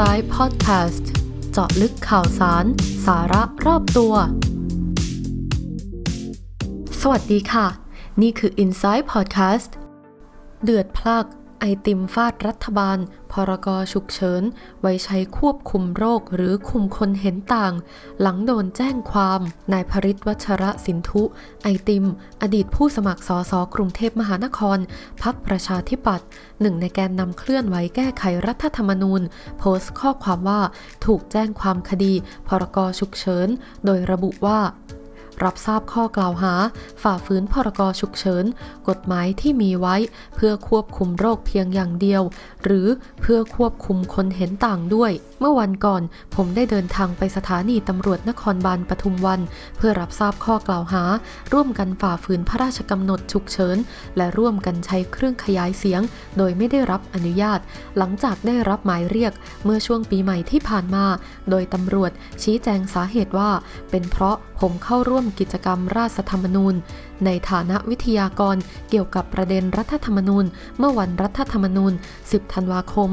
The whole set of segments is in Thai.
Inside Podcast เจาะลึกข่าวสาร สาระรอบตัว สวัสดีค่ะ นี่คือ Inside Podcast เดือดพลัก ไอติมฟาดรัฐบาล พรกฉุกเฉิน ไว้ใช้ควบคุมโรคหรือคุมคนเห็นต่าง หลังโดนแจ้งความ นายพริตวัชระสินทุไอติม อดีตผู้สมัครสสกรุงเทพมหานคร พักประชาธิปัตย์หนึ่งในแกนนำเคลื่อนไหวแก้ไขรัฐธรรมนูญ โพสต์ข้อความว่า ถูกแจ้งความคดี พรกฉุกเฉิน โดยระบุว่า รับทราบข้อกล่าวหา ฝ่าฝืนพรกฉุกเฉิน กฎหมายที่มีไว้ เพื่อควบคุมโรคเพียงอย่างเดียว หรือเพื่อควบคุมคนเห็นต่างด้วย เมื่อวันก่อน ผมได้เดินทางไปสถานีตำรวจนครบาลปทุมวัน เพื่อรับทราบข้อกล่าวหา ร่วมกันฝ่าฝืนพระราชกำหนดฉุกเฉิน และร่วมกันใช้เครื่องขยายเสียง โดยไม่ได้รับอนุญาต หลังจากได้รับหมายเรียก เมื่อช่วงปีใหม่ที่ผ่านมา โดยตำรวจชี้แจงสาเหตุว่า เป็นเพราะผมเข้าร่วมกิจกรรมราชธรรมนูญ ในฐานะวิทยากรเกี่ยวกับประเด็นรัฐธรรมนูญ เมื่อวันรัฐธรรมนูญ 10 ธันวาคม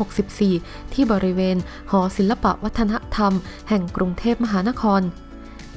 2564 ที่บริเวณ หอศิลปวัฒนธรรม แห่งกรุงเทพมหานคร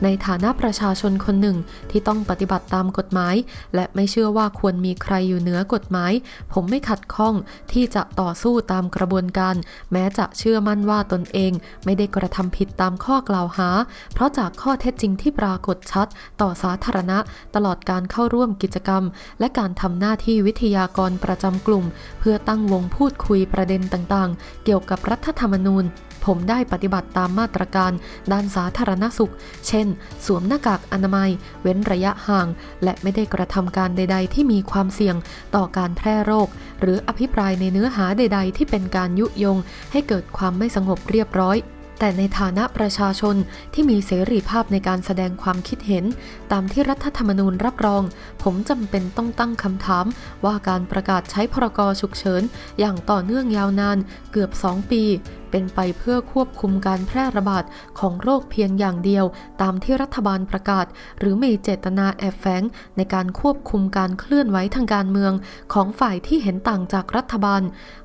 ในฐานะประชาชนคนหนึ่งที่ต้องปฏิบัติตามกฎหมาย และไม่เชื่อว่าควรมีใครอยู่เหนือกฎหมาย ผมไม่ขัดข้องที่จะต่อสู้ตามกระบวนการ แม้จะเชื่อมั่นว่าตนเอง ไม่ได้กระทำผิดตามข้อกล่าวหา เพราะจากข้อเท็จจริงที่ปรากฏชัด ต่อสาธารณะ ตลอดการเข้าร่วมกิจกรรม และการทำหน้าที่วิทยากรประจำกลุ่ม เพื่อตั้งวงพูดคุยประเด็นต่างๆ เกี่ยวกับรัฐธรรมนูญ มได้ปฏิบัติตามมาตรการด้านสาธารณสุข เช่น สวมหน้ากากอนามัย เว้นระยะห่าง และไม่ได้กระทำการใด ๆ ที่มีความเสี่ยงต่อการแพร่โรค หรืออภิปรายในเนื้อหาใด ๆ ที่เป็นการยุยง ให้เกิดความไม่สงบเรียบร้อยแต่ในฐานะประชาชนที่มีเสรีภาพในการแสดงความคิดเห็น ตามที่รัฐธรรมนูญรับรอง ผมจำเป็นต้องตั้งคำถาม ว่าการประกาศใช้พรกฉุกเฉิน อย่างต่อเนื่องยาวนานเกือบ 2 ปี เป็นไปเพื่อควบคุมการแพร่ระบาดของโรคเพียงอย่างเดียว ตามที่รัฐบาลประกาศ หรือมีเจตนาแอบแฝงในการควบคุมการเคลื่อนไหวทางการเมือง ของฝ่ายที่เห็นต่างจากรัฐบาล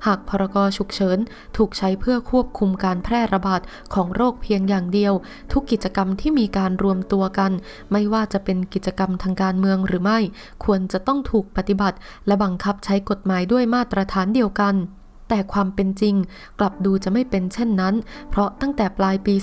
หากพรกฉุกเฉินถูกใช้เพื่อควบคุมการแพร่ระบาดของโรคเพียงอย่างเดียว ทุกกิจกรรมที่มีการรวมตัวกัน ไม่ว่าจะเป็นกิจกรรมทางการเมืองหรือไม่ ควรจะต้องถูกปฏิบัติ และบังคับใช้กฎหมายด้วยมาตรฐานเดียวกัน แต่ความเป็นจริง กลับดูจะไม่เป็นเช่นนั้น เพราะตั้งแต่ปลายปี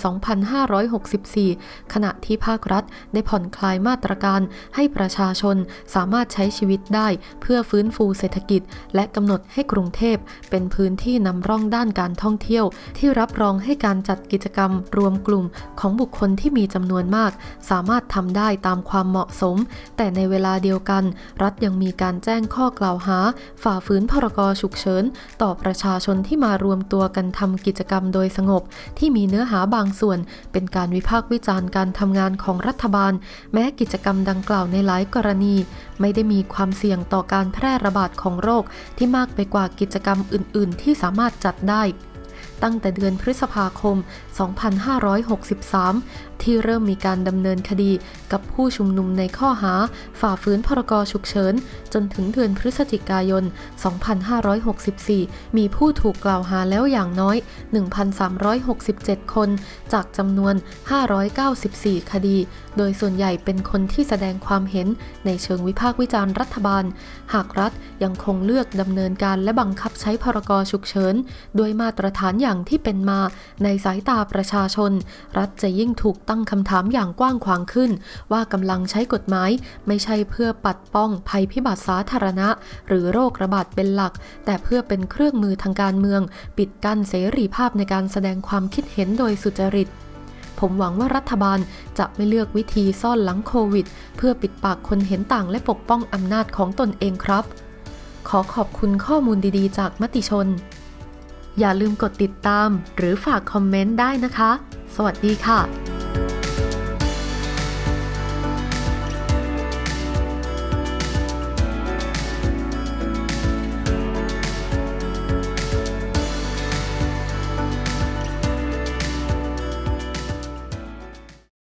2564 ขณะที่ภาครัฐได้ผ่อนคลายมาตรการให้ประชาชนสามารถใช้ชีวิตได้เพื่อฟื้นฟูเศรษฐกิจ และกำหนดให้กรุงเทพเป็นพื้นที่นำร่องด้านการท่องเที่ยว ที่รับรองให้การจัดกิจกรรมรวมกลุ่มของบุคคลที่มีจำนวนมาก สามารถทำได้ตามความเหมาะสม แต่ในเวลาเดียวกัน รัฐยังมีการแจ้งข้อกล่าวหา ฝ่าฝืนพรกฉุกเฉินต่อประชาชนที่มารวมตัวกันทำกิจกรรมโดยสงบ ที่มีเนื้อหาบางส่วน เป็นการวิพากษ์วิจารณ์การทำงานของรัฐบาล แม้กิจกรรมดังกล่าวในหลายกรณี ไม่ได้มีความเสี่ยงต่อการแพร่ระบาดของโรค ที่มากไปกว่ากิจกรรมอื่น ๆ ที่สามารถจัดได้ตั้งแต่เดือนพฤษภาคม 2563 ที่เริ่มมีการดำเนินคดีกับผู้ชุมนุมในข้อหา ฝ่าฝืนพรกฉุกเฉิน จนถึงเดือนพฤศจิกายน 2564 มีผู้ถูกกล่าวหาแล้วอย่างน้อย 1,367 คน จากจำนวน 594 คดี โดยส่วนใหญ่เป็นคนที่แสดงความเห็นในเชิงวิพากษ์วิจารณ์รัฐบาล หากรัฐยังคงเลือกดำเนินการและบังคับใช้พรกฉุกเฉินด้วยมาตรฐานอย่างที่เป็นมาในสายตาประชาชน รัฐจะยิ่งถูกตั้งคำถามอย่างกว้างขวางขึ้น ว่ากำลังใช้กฎหมาย ไม่ใช่เพื่อปัดป้องภัยพิบัติสาธารณะ หรือโรคระบาดเป็นหลัก แต่เพื่อเป็นเครื่องมือทางการเมือง ปิดกั้นเสรีภาพในการแสดงความคิดเห็นโดยสุจริตผมหวังว่ารัฐบาลจะไม่เลือกวิธีซ่อนหลังโควิด เพื่อปิดปากคนเห็นต่างและปกป้องอำนาจของตนเองครับ ขอขอบคุณข้อมูลดีๆ จากมติชน อย่าลืมกดติดตามหรือฝากคอมเมนต์ได้นะคะ สวัสดีค่ะ